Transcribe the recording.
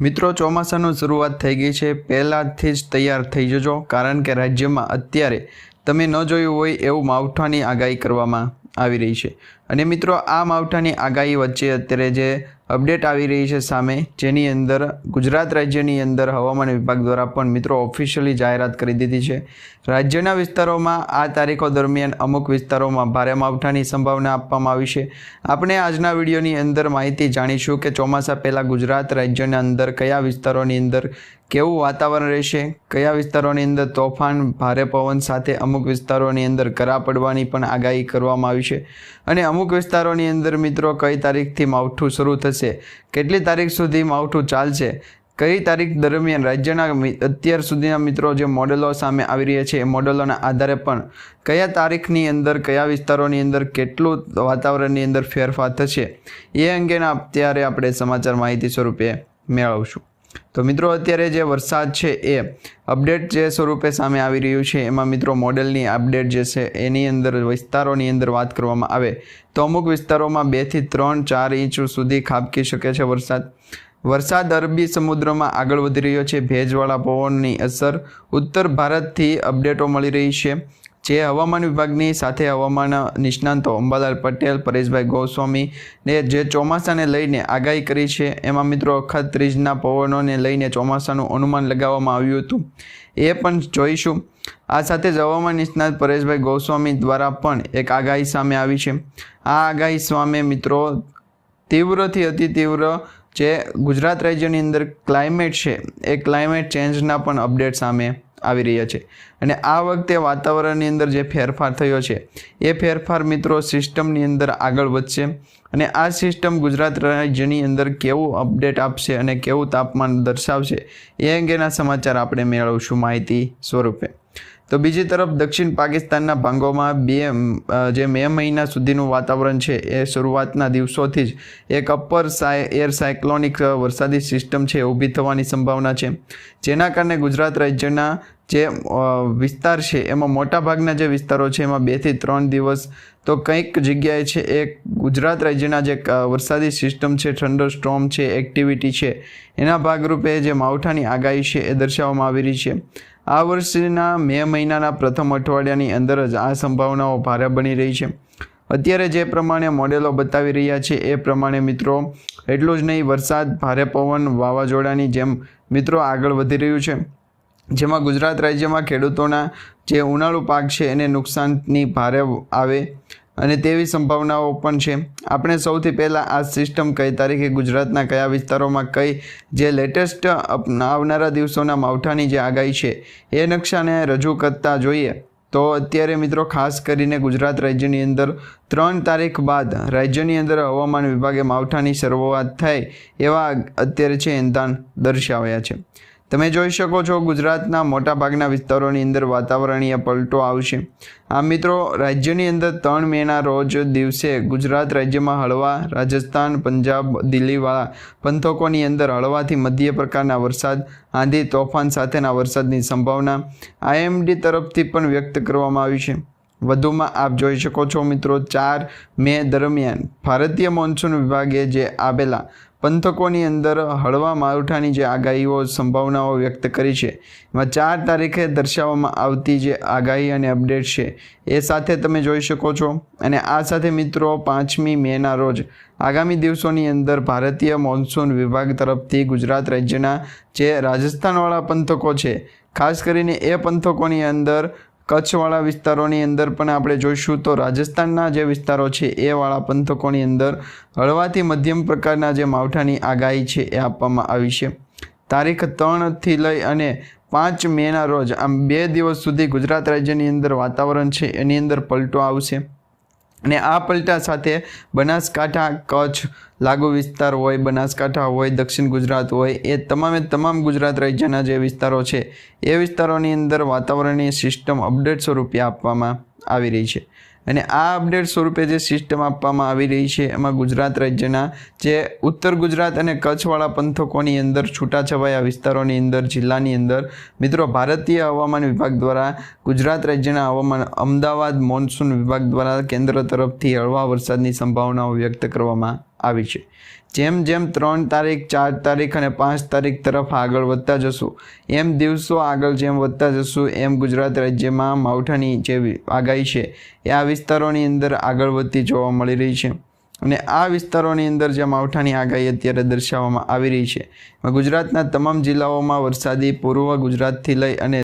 મિત્રો, ચોમાસાનું શરૂઆત થઈ ગઈ છે. પહેલાંથી જ તૈયાર થઈ જજો, કારણ કે રાજ્યમાં અત્યારે તમે ન જોયું હોય એવું માવઠાની આગાહી કરવામાં આવી રહી છે. અને મિત્રો, આ માવઠાની આગાહી વચ્ચે અત્યારે જે અપડેટ આવી રહી છે સામે, જેની અંદર ગુજરાત રાજ્યની અંદર હવામાન વિભાગ દ્વારા પણ મિત્રો ઓફિશિયલી જાહેરાત કરી દીધી છે. રાજ્યના વિસ્તારોમાં આ તારીખો દરમિયાન અમુક વિસ્તારોમાં ભારે માવઠાની સંભાવના આપવામાં આવી છે. આપણે આજના વિડીયોની અંદર માહિતી જાણીશું કે ચોમાસા પહેલાં ગુજરાત રાજ્યના અંદર કયા વિસ્તારોની અંદર કેવું વાતાવરણ રહેશે, કયા વિસ્તારોની અંદર તોફાન, ભારે પવન સાથે અમુક વિસ્તારોની અંદર કરા પડવાની પણ આગાહી કરવામાં આવી છે. અને અમુક વિસ્તારોની અંદર મિત્રો કઈ તારીખથી માવઠું શરૂ થશે? કેટલી તારીખ સુધી માવઠું ચાલશે? કઈ તારીખ દરમિયાન રાજ્યના અત્યાર સુધીના મિત્રો જે મોડેલો સામે આવી રહ્યા છે, એ મોડેલોના આધારે પણ કયા તારીખની અંદર, કયા વિસ્તારોની અંદર કેટલું વાતાવરણની અંદર ફેરફાર થશે? એ અંગેના અત્યારે આપણે સમાચાર માહિતી સ્વરૂપે મેળવશું. તો મિત્રો, અત્યારે જે વરસાદ છે એ અપડેટ જે સ્વરૂપે સામે આવી રહ્યું છે, એમાં મિત્રો મોડેલની અપડેટ જે છે એની અંદર વિસ્તારોની અંદર વાત કરવામાં આવે તો અમુક વિસ્તારોમાં બેથી ત્રણ ચાર ઇંચ સુધી ખાબકી શકે છે વરસાદ. વરસાદ અરબી સમુદ્રમાં આગળ વધી રહ્યો છે. ભેજવાળા પવનની અસર ઉત્તર ભારતથી અપડેટો મળી રહી છે. જે હવામાન વિભાગની સાથે હવામાન નિષ્ણાંતો અંબાલાલ પટેલ, પરેશભાઈ ગોસ્વામી ને જે ચોમાસાને લઈને આગાહી કરી છે, એમાં મિત્રો અખાત ત્રીજના પવનોને લઈને ચોમાસાનું અનુમાન લગાવવામાં આવ્યું હતું. એ પણ જોઈશું. આ સાથે જ હવામાન નિષ્ણાત પરેશભાઈ ગોસ્વામી દ્વારા પણ એક આગાહી સામે આવી છે. આ આગાહી સામે મિત્રો તીવ્રથી અતિ તીવ્ર જે ગુજરાત રાજ્યની અંદર ક્લાઇમેટ છે, એ ક્લાઇમેટ ચેન્જના પણ અપડેટ સામે આવી રહ્યા છે. અને આ વખતે વાતાવરણની અંદર જે ફેરફાર થયો છે, એ ફેરફાર મિત્રો સિસ્ટમની અંદર આગળ વધશે. અને આ સિસ્ટમ ગુજરાત રાજ્યની અંદર કેવું અપડેટ આપશે અને કેવું તાપમાન દર્શાવશે, એ અંગેના સમાચાર આપણે મેળવશું માહિતી સ્વરૂપે. તો બીજી તરફ દક્ષિણ પાકિસ્તાનના ભાંગોમાં બે જે મે મહિના સુધીનું વાતાવરણ છે, એ શરૂઆતના દિવસોથી જ એક અપર એર સાયક્લોનિક વરસાદી સિસ્ટમ છે ઊભી થવાની સંભાવના છે. જેના કારણે ગુજરાત રાજ્યના જે વિસ્તાર છે, એમાં મોટાભાગના જે વિસ્તારો છે, એમાં બેથી ત્રણ દિવસ તો કંઈક જગ્યાએ છે, એ ગુજરાત રાજ્યના જે વરસાદી સિસ્ટમ છે થંડર સ્ટ્રોમ છે એક્ટિવિટી છે, એના ભાગરૂપે જે માવઠાની આગાહી છે, એ દર્શાવવામાં આવી રહી છે. આ વર્ષના મે મહિનાના પ્રથમ અઠવાડિયાની અંદર જ આ સંભાવનાઓ ભારે બની રહી છે. અત્યારે જે પ્રમાણે મોડેલો બતાવી રહ્યા છે એ પ્રમાણે મિત્રો એટલું જ નહીં, વરસાદ, ભારે પવન, વાવાઝોડાની જેમ મિત્રો આગળ વધી રહ્યું છે. જેમાં ગુજરાત રાજ્યમાં ખેડૂતોના જે ઉનાળુ પાક છે એને નુકસાનની ભારે આવે અને તેવી સંભાવનાઓ પણ છે. આપણે સૌથી પહેલાં આ સિસ્ટમ કઈ તારીખે ગુજરાતના કયા વિસ્તારોમાં કઈ જે લેટેસ્ટ આવનારા દિવસોના માવઠાની જે આગાહી છે એ નકશાને રજૂ કરતા જોઈએ. તો અત્યારે મિત્રો ખાસ કરીને ગુજરાત રાજ્યની અંદર ત્રણ તારીખ બાદ રાજ્યની અંદર હવામાન વિભાગે માવઠાની શરૂઆત થાય એવા અત્યારે છે એંધાણ દર્શાવ્યા છે. તમે જોઈ શકો છો ગુજરાતના મોટાભાગના વિસ્તારોની અંદર વાતાવરણીય પલટો આવશે. આ મિત્રો, રાજ્યની અંદર ત્રણ મેના રોજ દિવસે ગુજરાત રાજ્યમાં હળવા, રાજસ્થાન, પંજાબ, દિલ્હીવાળા પંથકોની અંદર હળવાથી મધ્ય પ્રકારના વરસાદ, આંધી તોફાન સાથેના વરસાદની સંભાવના આઈએમડી તરફથી પણ વ્યક્ત કરવામાં આવી છે. વધુમાં આપ જોઈ શકો છો મિત્રો, ચાર મે દરમિયાન ભારતીય મોન્સૂન વિભાગે જે આવેલા પંથકોની અંદર હળવા માવઠાની જે આગાહીઓ, સંભાવનાઓ વ્યક્ત કરી છે, એમાં ચાર તારીખે દર્શાવવામાં આવતી જે આગાહી અને અપડેટ છે, એ સાથે તમે જોઈ શકો છો. અને આ સાથે મિત્રો, પાંચમી મેના રોજ આગામી દિવસોની અંદર ભારતીય મોન્સૂન વિભાગ તરફથી ગુજરાત રાજ્યના જે રાજસ્થાનવાળા પંથકો છે, ખાસ કરીને એ પંથકોની અંદર કચ્છવાળા વિસ્તારોની અંદર પણ આપણે જોઈશું તો રાજસ્થાનના જે વિસ્તારો છે એ વાળા પંથકોની અંદર હળવાથી મધ્યમ પ્રકારના જે માવઠાની આગાહી છે એ આપવામાં આવી છે. તારીખ ત્રણથી લઈ અને પાંચ મેના રોજ આમ બે દિવસ સુધી ગુજરાત રાજ્યની અંદર વાતાવરણ છે એની અંદર પલટો આવશે. અને આ પલટા સાથે બનાસકાંઠા કચ્છ લાગુ વિસ્તાર હોય, બનાસકાંઠા હોય, દક્ષિણ ગુજરાત હોય, એ તમામે તમામ ગુજરાત રાજ્યના જે વિસ્તારો છે, એ વિસ્તારોની અંદર વાતાવરણીય સિસ્ટમ અપડેટ સ્વરૂપે આપવામાં આવી રહી છે. અને આ અપડેટ સ્વરૂપે જે સિસ્ટમ આપવામાં આવી રહી છે, એમાં ગુજરાત રાજ્યના જે ઉત્તર ગુજરાત અને કચ્છવાળા પંથકોની અંદર છૂટાછવાયા વિસ્તારોની અંદર, જિલ્લાની અંદર, મિત્રો ભારતીય હવામાન વિભાગ દ્વારા ગુજરાત રાજ્યના હવામાન અમદાવાદ મોન્સૂન વિભાગ દ્વારા કેન્દ્ર તરફથી હળવા વરસાદની સંભાવનાઓ વ્યક્ત કરવામાં આવી છે. જેમ જેમ ત્રણ તારીખ, ચાર તારીખ અને પાંચ તારીખ તરફ આગળ વધતા જશું, એમ દિવસો આગળ જેમ વધતા જશું, એમ ગુજરાત રાજ્યમાં માવઠાની જે આગાહી છે, એ આ વિસ્તારોની અંદર આગળ વધતી જોવા મળી રહી છે. અને આ વિસ્તારોની અંદર જે માવઠાની આગાહી અત્યારે દર્શાવવામાં આવી રહી છે ગુજરાતના તમામ જિલ્લાઓમાં વરસાદી પૂર્વ ગુજરાતથી લઈ અને